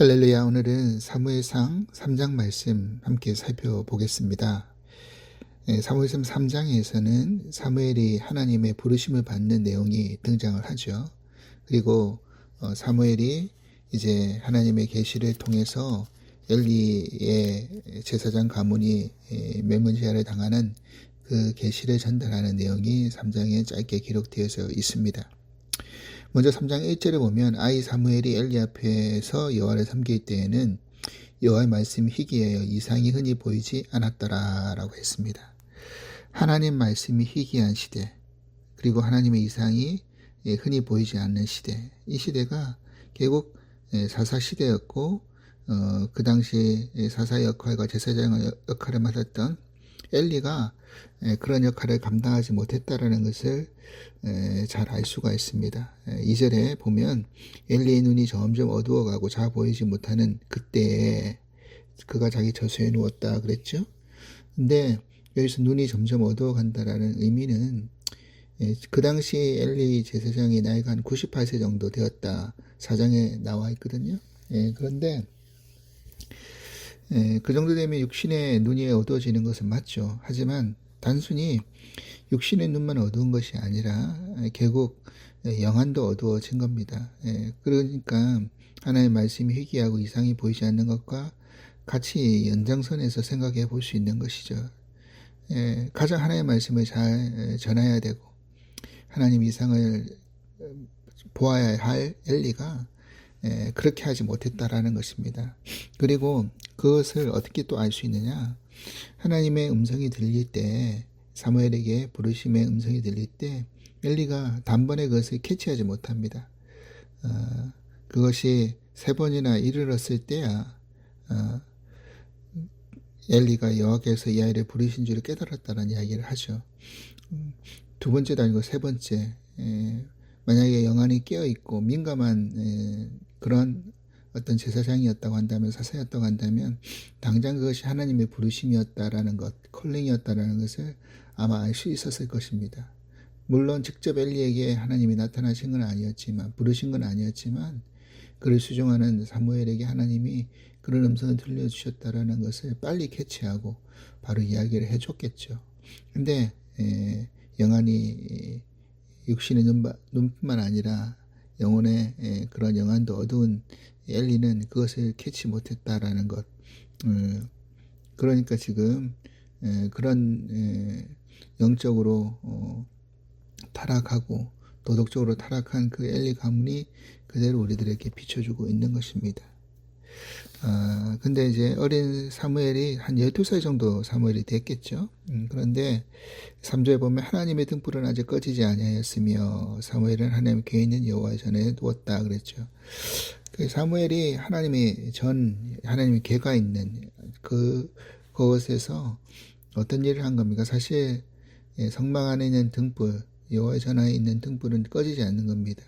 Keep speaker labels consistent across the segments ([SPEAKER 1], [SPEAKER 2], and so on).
[SPEAKER 1] 할렐루야 오늘은 사무엘상 3장 말씀 함께 살펴보겠습니다. 예, 사무엘상 3장에서는 사무엘이 하나님의 부르심을 받는 내용이 등장을 하죠. 그리고 어, 사무엘이 이제 하나님의 계시를 통해서 엘리의 제사장 가문이 예, 맹문제하를 당하는 그 계시를 전달하는 내용이 3장에 짧게 기록되어져 있습니다. 먼저 3장 1절에 보면 아이 사무엘이 엘리 앞에서 여호와를 섬길 때에는 여호와의 말씀이 희귀하여 이상이 흔히 보이지 않았더라라고 했습니다. 하나님 말씀이 희귀한 시대 그리고 하나님의 이상이 예, 흔히 보이지 않는 시대 이 시대가 결국 예, 사사 시대였고 어, 그 당시 사사의 역할과 제사장의 역할을 맡았던 엘리가 예, 그런 역할을 감당하지 못했다라는 것을 잘 알 수가 있습니다. 2절에 보면 엘리의 눈이 점점 어두워가고 잘 보이지 못하는 그때에 그가 자기 저수에 누웠다 그랬죠. 근데 여기서 눈이 점점 어두워간다라는 의미는 그 당시 엘리 제사장이 나이가 한 98세 정도 되었다 사장에 나와 있거든요. 그런데 그 정도 되면 육신의 눈이 어두워지는 것은 맞죠. 하지만 단순히 육신의 눈만 어두운 것이 아니라 결국 영안도 어두워진 겁니다. 예, 그러니까 하나의 말씀이 희귀하고 이상이 보이지 않는 것과 같이 연장선에서 생각해 볼 수 있는 것이죠. 예, 가장 하나의 말씀을 잘 전해야 되고 하나님 이상을 보아야 할 엘리가 예, 그렇게 하지 못했다라는 것입니다. 그리고 그것을 어떻게 또 알 수 있느냐? 하나님의 음성이 들릴 때 사무엘에게 부르심의 음성이 들릴 때 엘리가 단번에 그것을 캐치하지 못합니다. 어, 그것이 세 번이나 이르렀을 때야 어, 엘리가 여호와께서 이 아이를 부르신 줄을 깨달았다는 이야기를 하죠. 음, 두 번째도 아니고 세 번째 에, 만약에 영안이 깨어 있고 민감한 에, 그런 어떤 제사장이었다고 한다면 사사였다고 한다면 당장 그것이 하나님의 부르심이었다라는 것, 컬링이었다라는 것을 아마 알 수 있었을 것입니다. 물론 직접 엘리에게 하나님이 나타나신 건 아니었지만 부르신 건 아니었지만 그를 수종하는 사무엘에게 하나님이 그런 음성을 들려주셨다라는 것을 빨리 캐치하고 바로 이야기를 해줬겠죠. 근데 에, 영안이 육신의 눈, 눈뿐만 아니라 영혼의 에, 그런 영안도 어두운 엘리는 그것을 캐치 못했다라는 것. 음, 그러니까 지금 에, 그런 에, 영적으로 어, 타락하고 도덕적으로 타락한 그 엘리 가문이 그대로 우리들에게 비춰주고 있는 것입니다. 아, 근데 이제 어린 사무엘이 한 12살 정도 사무엘이 됐겠죠. 음, 그런데 3절에 보면 하나님의 등불은 아직 꺼지지 아니하였으며 사무엘은 하나님 께 있는 여호와 전에 누웠다 그랬죠. 그 사무엘이 하나님의 전 하나님의 계가 있는 그 그것에서 어떤 일을 한 겁니까? 사실 예, 성막 안에 있는 등불 여호와의 전하에 있는 등불은 꺼지지 않는 겁니다.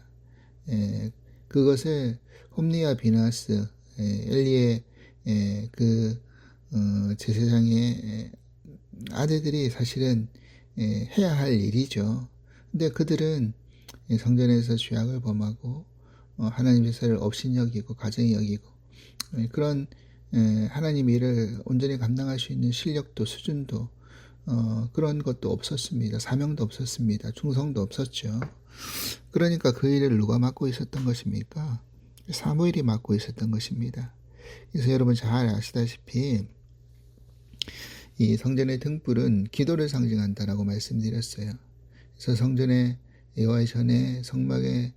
[SPEAKER 1] 예, 그것을 홈리와 비나스 예, 엘리의 예, 그 어, 제사장의 아들들이 사실은 예, 해야 할 일이죠. 근데 그들은 성전에서 죄악을 범하고 어, 하나님 제사를 없인 여기고 가정이 여기고 그런 하나님 일을 온전히 감당할 수 있는 실력도 수준도 어, 그런 것도 없었습니다. 사명도 없었습니다. 충성도 없었죠. 그러니까 그 일을 누가 맡고 있었던 것입니까? 사무엘이 맡고 있었던 것입니다. 그래서 여러분 잘 아시다시피 이 성전의 등불은 기도를 상징한다라고 말씀드렸어요. 그래서 성전의 여호와의 전에 성막에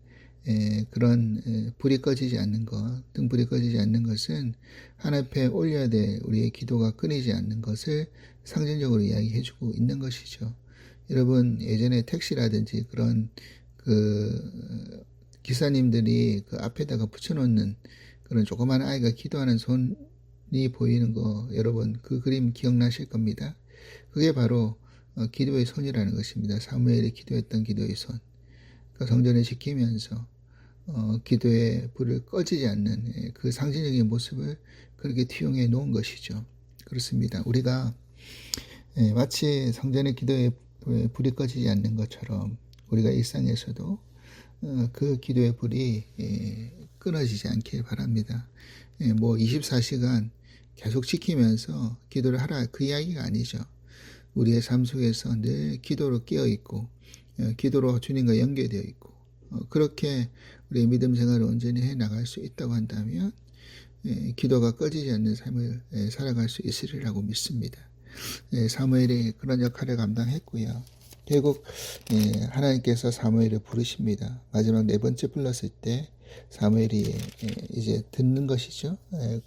[SPEAKER 1] 에, 그런 에, 불이 꺼지지 않는 것, 등불이 꺼지지 않는 것은 하나님 앞에 올려야 될 우리의 기도가 끊이지 않는 것을 상징적으로 이야기해주고 있는 것이죠. 여러분 예전에 택시라든지 그런 그 기사님들이 그 앞에다가 붙여놓는 그런 조그만 아이가 기도하는 손이 보이는 거 여러분 그 그림 기억나실 겁니다. 그게 바로 어, 기도의 손이라는 것입니다. 사무엘이 기도했던 기도의 손. 그 성전을 지키면서 어, 기도의 불을 꺼지지 않는 예, 그 상징적인 모습을 그렇게 투영해 놓은 것이죠. 그렇습니다. 우리가 예, 마치 성전의 기도에 불이 꺼지지 않는 것처럼 우리가 일상에서도 어, 그 기도의 불이 예, 끊어지지 않길 바랍니다. 예, 뭐 24시간 계속 지키면서 기도를 하라 그 이야기가 아니죠. 우리의 삶 속에서 늘 기도로 깨어 있고 어, 기도로 주님과 연결되어 있고 어, 그렇게 우리의 믿음 생활을 온전히 해 나갈 수 있다고 한다면 예, 기도가 꺼지지 않는 삶을 예, 살아갈 수 있으리라고 믿습니다. 예, 사무엘이 그런 역할을 감당했고요. 결국 예, 하나님께서 사무엘을 부르십니다. 마지막 네 번째 불렀을 때 사무엘이 예, 이제 듣는 것이죠. 예,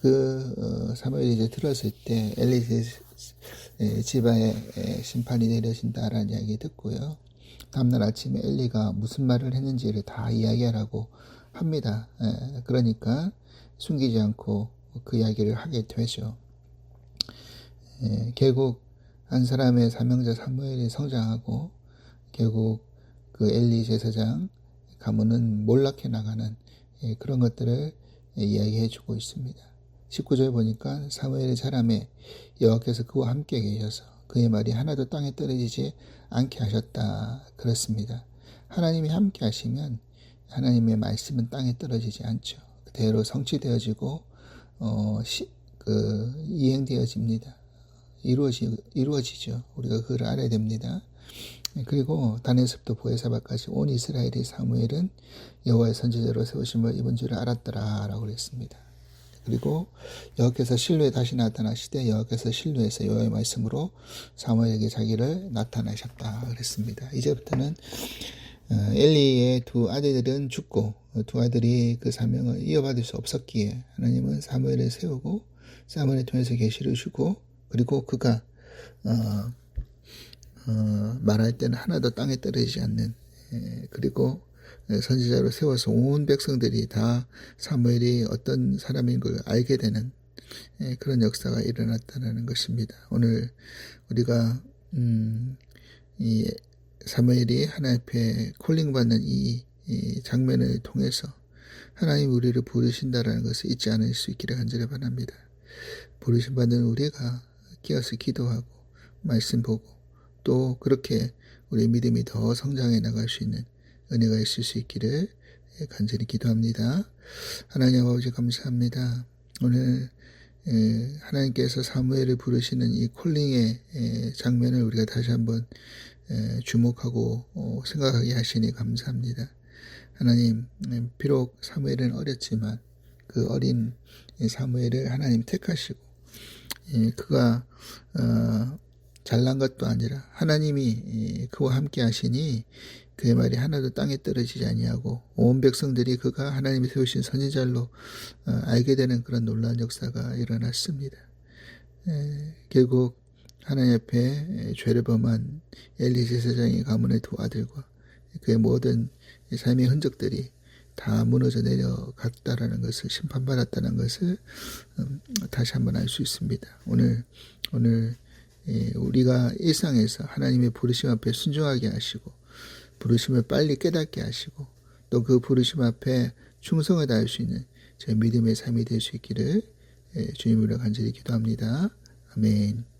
[SPEAKER 1] 그 어, 사무엘이 이제 들었을 때 엘리 예, 지바에 예, 심판이 내려진다라는 이야기 듣고요. 다음날 아침에 엘리가 무슨 말을 했는지를 다 이야기하라고 합니다. 예, 그러니까 숨기지 않고 그 이야기를 하게 되죠. 예, 결국 한 사람의 사명자 사무엘이 성장하고 결국 그 엘리 제사장 가문은 몰락해 나가는 예, 그런 것들을 예, 이야기해 주고 있습니다. 19절 보니까 사무엘의 사람에 여호와께서 그와 함께 계셔서 그의 말이 하나도 땅에 떨어지지 않게 하셨다 그렇습니다. 하나님이 함께 하시면 하나님의 말씀은 땅에 떨어지지 않죠. 그대로 성취되어지고 어, 시, 그 이행되어집니다. 이루어지, 이루어지죠. 우리가 그걸 알아야 됩니다. 그리고 다네스부터 보에사바까지 온 이스라엘의 사무엘은 여호와의 선지자로 세우심을 입은 줄을 알았더라라고 그랬습니다. 그리고 여호와께서 실로에 다시 나타나시되 여호와께서 실로에서 여호와의 말씀으로 사무엘에게 자기를 나타나셨다 그랬습니다. 이제부터는 어, 엘리의 두 아들들은 죽고 두 아들이 그 사명을 이어받을 수 없었기에 하나님은 사무엘을 세우고 사무엘을 통해서 계시를 주고 그리고 그가 어, 어, 말할 때는 하나도 땅에 떨어지지 않는 에, 그리고 선지자로 세워서 온 백성들이 다 사무엘이 어떤 사람인 걸 알게 되는 에, 그런 역사가 일어났다는 것입니다. 오늘 우리가 음, 이 사무엘이 하나님 앞에 콜링 받는 이, 이 장면을 통해서 하나님 우리를 부르신다라는 것을 잊지 않을 수 있기를 간절히 바랍니다. 부르신 받는 우리가 깨어서 기도하고 말씀 보고 또 그렇게 우리 믿음이 더 성장해 나갈 수 있는 은혜가 있을 수 있기를 간절히 기도합니다. 하나님 아버지 감사합니다. 오늘 하나님께서 사무엘을 부르시는 이 콜링의 장면을 우리가 다시 한번 주목하고 어, 생각하게 하시니 감사합니다. 하나님, 비록 사무엘은 어렸지만 그 어린 사무엘을 하나님 택하시고 그가 어, 잘난 것도 아니라 하나님이 그와 함께 하시니 그의 말이 하나도 땅에 떨어지지 아니하고 온 백성들이 그가 하나님이 세우신 선지자로 어, 알게 되는 그런 놀라운 역사가 일어났습니다. 결국 하나님 앞에 죄를 범한 엘리 제사장의 가문의 두 아들과 그의 모든 삶의 흔적들이 다 무너져 내려갔다라는 것을 심판받았다는 것을 음, 다시 한번 알 수 있습니다. 오늘 오늘 예, 우리가 일상에서 하나님의 부르심 앞에 순종하게 하시고 부르심을 빨리 깨닫게 하시고 또 그 부르심 앞에 충성을 다할 수 있는 제 믿음의 삶이 될 수 있기를 예, 주님으로 간절히 기도합니다. 아멘.